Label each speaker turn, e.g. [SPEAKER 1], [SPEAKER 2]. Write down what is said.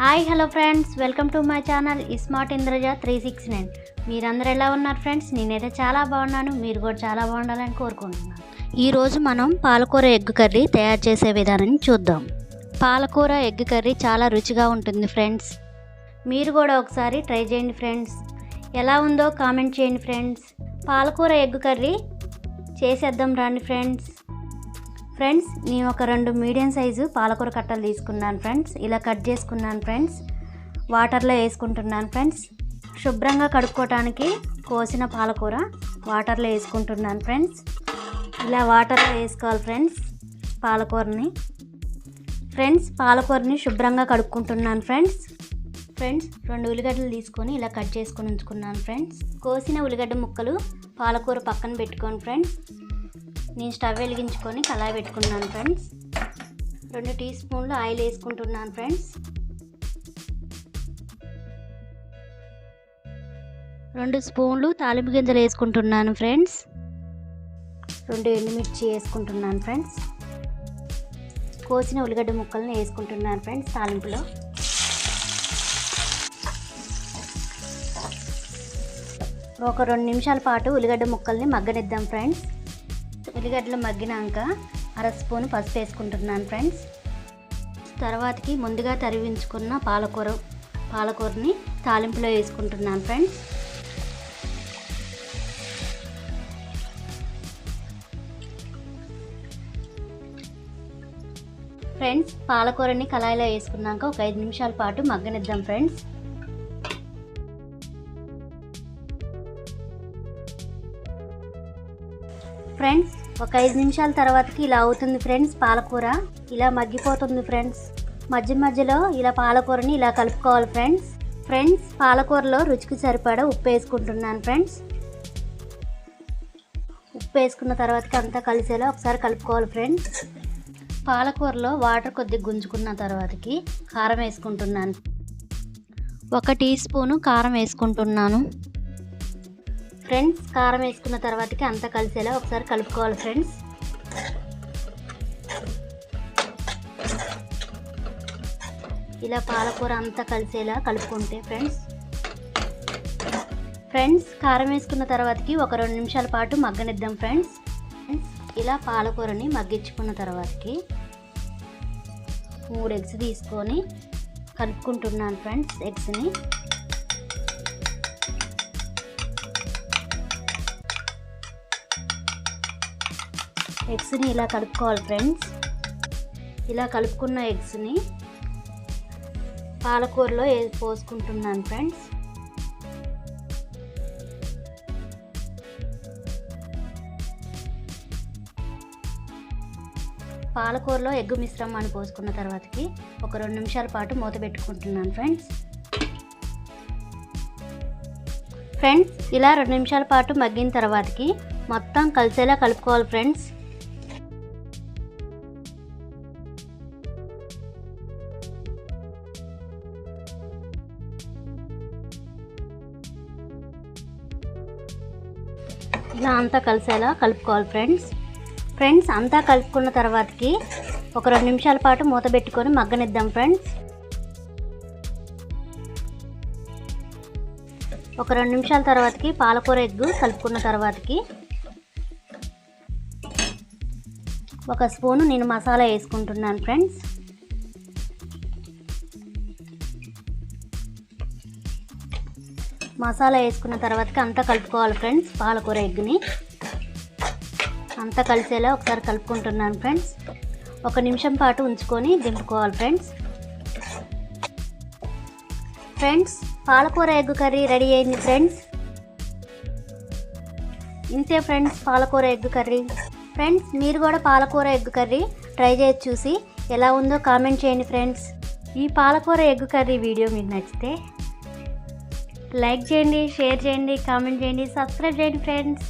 [SPEAKER 1] Hi hello friends. Welcome to my channel smart Indraja three six nine. మీరందరూ ఎలా ఉన్నారు friends? నేనైతే చాలా బాగున్నాను. మీరు కూడా చాలా బాగుండాలని కోరుకుంటున్నాను. ఈరోజు మనం పాలకూర ఎగ్ కర్రీ తయారు చేసే విధానం చూద్దాం. పాలకూర ఎగ్ కర్రీ చాలా రుచిగా ఉంటుంది ఫ్రెండ్స్. మీరు కూడా ఒకసారి ట్రై చేయండి ఫ్రెండ్స్. ఎలా ఉందో కామెంట్ చేయండి ఫ్రెండ్స్. పాలకూర ఎగ్ కర్రీ చేసేద్దాం రండి ఫ్రెండ్స్. ఫ్రెండ్స్ నేను ఒక రెండు మీడియం సైజు పాలకూర కట్టలు తీసుకున్నాను ఫ్రెండ్స్. ఇలా కట్ చేసుకున్నాను ఫ్రెండ్స్. వాటర్లో వేసుకుంటున్నాను ఫ్రెండ్స్. శుభ్రంగా కడుక్కోవటానికి కోసిన పాలకూర వాటర్లో వేసుకుంటున్నాను ఫ్రెండ్స్. ఇలా వాటర్లో వేసుకోవాలి ఫ్రెండ్స్ పాలకూరని. ఫ్రెండ్స్ పాలకూరని శుభ్రంగా కడుక్కుంటున్నాను ఫ్రెండ్స్. ఫ్రెండ్స్ రెండు ఉల్లిగడ్డలు తీసుకొని ఇలా కట్ చేసుకొని ఉంచుకున్నాను ఫ్రెండ్స్. కోసిన ఉల్లిగడ్డ ముక్కలు పాలకూర పక్కన పెట్టుకోండి ఫ్రెండ్స్. నేను స్టవ్ వెలిగించుకొని కళాయి పెట్టుకున్నాను ఫ్రెండ్స్. రెండు టీ స్పూన్లు ఆయిల్ వేసుకుంటున్నాను ఫ్రెండ్స్. రెండు స్పూన్లు తాలింపు గింజలు వేసుకుంటున్నాను ఫ్రెండ్స్. రెండు ఎండుమిర్చి వేసుకుంటున్నాను ఫ్రెండ్స్. కోసిన ఉల్లిగడ్డ ముక్కల్ని వేసుకుంటున్నాను ఫ్రెండ్స్ తాలింపులో. ఒక రెండు నిమిషాల పాటు ఉల్లిగడ్డ ముక్కల్ని మగ్గనిద్దాం ఫ్రెండ్స్. ఉల్లిగడ్డలు మగ్గినాక అర స్పూన్ పసుపు వేసుకుంటున్నాను ఫ్రెండ్స్. తర్వాతకి ముందుగా తరివించుకున్న పాలకూర పాలకూరని తాలింపులో వేసుకుంటున్నాను ఫ్రెండ్స్. ఫ్రెండ్స్ పాలకూరని కళాయిలో వేసుకున్నాక ఒక ఐదు నిమిషాల పాటు మగ్గనిద్దాం ఫ్రెండ్స్. ఫ్రెండ్స్. ఒక ఐదు నిమిషాల తర్వాతకి ఇలా అవుతుంది ఫ్రెండ్స్ పాలకూర. ఇలా మగ్గిపోతుంది ఫ్రెండ్స్. మధ్య మధ్యలో ఇలా పాలకూరని ఇలా కలుపుకోవాలి ఫ్రెండ్స్. ఫ్రెండ్స్ పాలకూరలో రుచికి సరిపడా ఉప్పు వేసుకుంటున్నాను ఫ్రెండ్స్. ఉప్పు వేసుకున్న తర్వాతకి అంతా కలిసేలా ఒకసారి కలుపుకోవాలి ఫ్రెండ్స్. పాలకూరలో వాటర్ కొద్దిగా గుంజుకున్న తర్వాతకి కారం వేసుకుంటున్నాను. ఒక టీ స్పూను కారం వేసుకుంటున్నాను. ఫ్రెండ్స్ కారం వేసుకున్న తర్వాతకి అంతా కలిసేలా ఒకసారి కలుపుకోవాలి ఫ్రెండ్స్. ఇలా పాలకూర అంతా కలిసేలా కలుపుకుంటే ఫ్రెండ్స్. ఫ్రెండ్స్ కారం వేసుకున్న తర్వాతకి ఒక రెండు నిమిషాల పాటు మగ్గనిద్దాం ఫ్రెండ్స్. ఫ్రెండ్స్ ఇలా పాలకూరని మగ్గించుకున్న తర్వాతకి మూడు ఎగ్స్ తీసుకొని కలుపుకుంటున్నాను ఫ్రెండ్స్ ఎగ్స్ని. ఎగ్స్ని ఇలా కలుపుకోవాలి ఫ్రెండ్స్. ఇలా కలుపుకున్న ఎగ్స్ని పాలకూరలో ఏ- పోసుకుంటున్నాను ఫ్రెండ్స్. పాలకూరలో ఎగ్గు మిశ్రమాన్ని పోసుకున్న తర్వాతకి ఒక రెండు నిమిషాల పాటు మూత పెట్టుకుంటున్నాను ఫ్రెండ్స్. ఫ్రెండ్స్ ఇలా రెండు నిమిషాల పాటు మగ్గిన తర్వాతకి మొత్తం కలిసేలా కలుపుకోవాలి ఫ్రెండ్స్. ఇలా అంతా కలిసేలా కలుపుకోవాలి ఫ్రెండ్స్. ఫ్రెండ్స్ అంతా కలుపుకున్న తర్వాతకి ఒక రెండు నిమిషాల పాటు మూత పెట్టుకొని మగ్గనిద్దాం ఫ్రెండ్స్. ఒక రెండు నిమిషాల తర్వాతకి పాలకూర ఎగ్గు కలుపుకున్న తర్వాతకి ఒక స్పూను నేను మసాలా వేసుకుంటున్నాను ఫ్రెండ్స్. మసాలా వేసుకున్న తర్వాతకి అంతా కలుపుకోవాలి ఫ్రెండ్స్ పాలకూర ఎగ్ని అంతా కలిసేలా ఒకసారి కలుపుకుంటున్నాను ఫ్రెండ్స్. ఒక నిమిషం పాటు ఉంచుకొని దింపుకోవాలి ఫ్రెండ్స్. ఫ్రెండ్స్ పాలకూర ఎగ్ కర్రీ రెడీ అయింది ఫ్రెండ్స్. ఇంతే ఫ్రెండ్స్ పాలకూర ఎగ్ కర్రీ. ఫ్రెండ్స్ మీరు కూడా పాలకూర ఎగ్ కర్రీ ట్రై చేసి చూసి ఎలా ఉందో కామెంట్ చేయండి ఫ్రెండ్స్. ఈ పాలకూర ఎగ్ కర్రీ వీడియో మీకు నచ్చితే లైక్ చేయండి షేర్ చేయండి కామెంట్ చేయండి సబ్స్క్రైబ్ చేయండి ఫ్రెండ్స్.